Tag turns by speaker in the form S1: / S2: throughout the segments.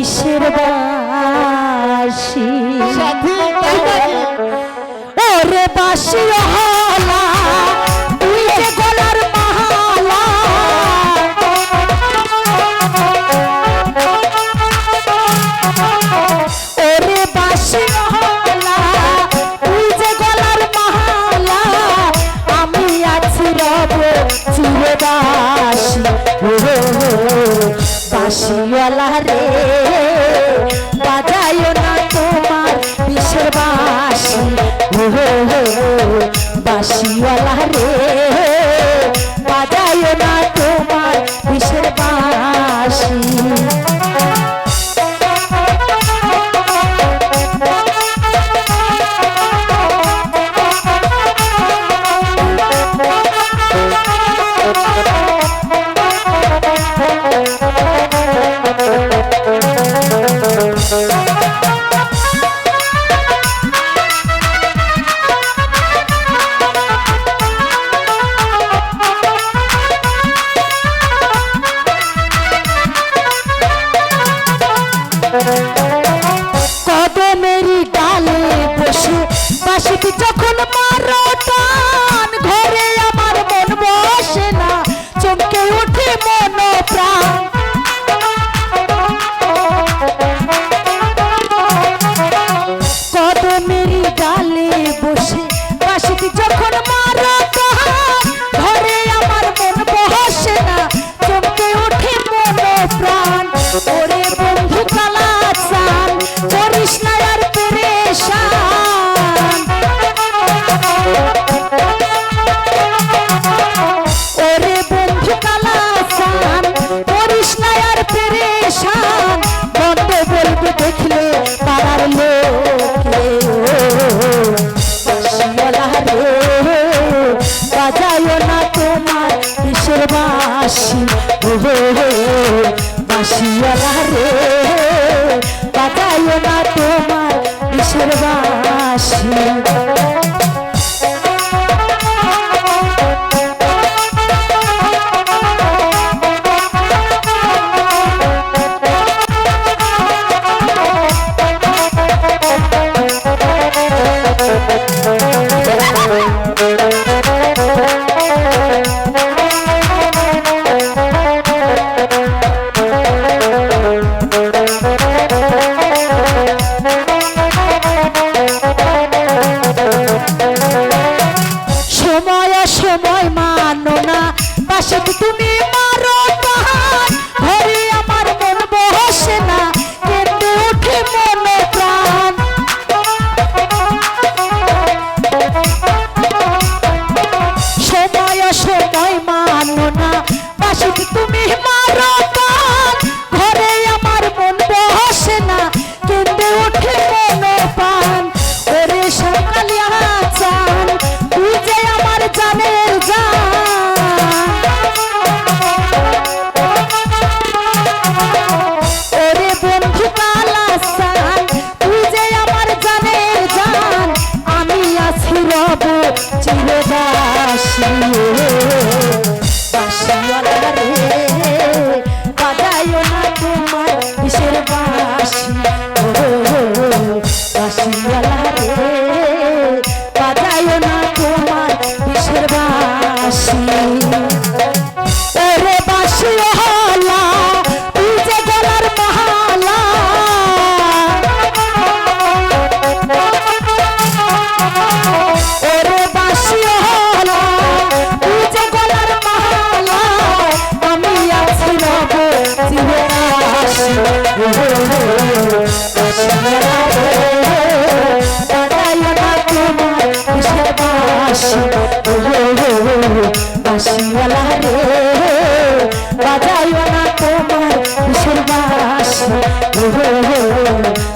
S1: কিসের বাসি? ওরে বাসি বাসিওয়ালা রে বাজায় না তোমার বিশ্বের বাসি। বাসিওয়ালা রে। रा বাসি রে বাসিয়ালা রে বাজাইও না তোমার ঈশ্বর বাসি। Oh, oh, oh, oh, বাসিওয়ালা রে বাজাইও না তোমার কিসের বাস।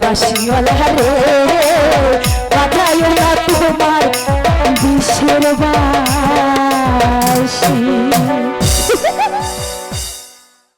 S1: বাসিওয়ালা রে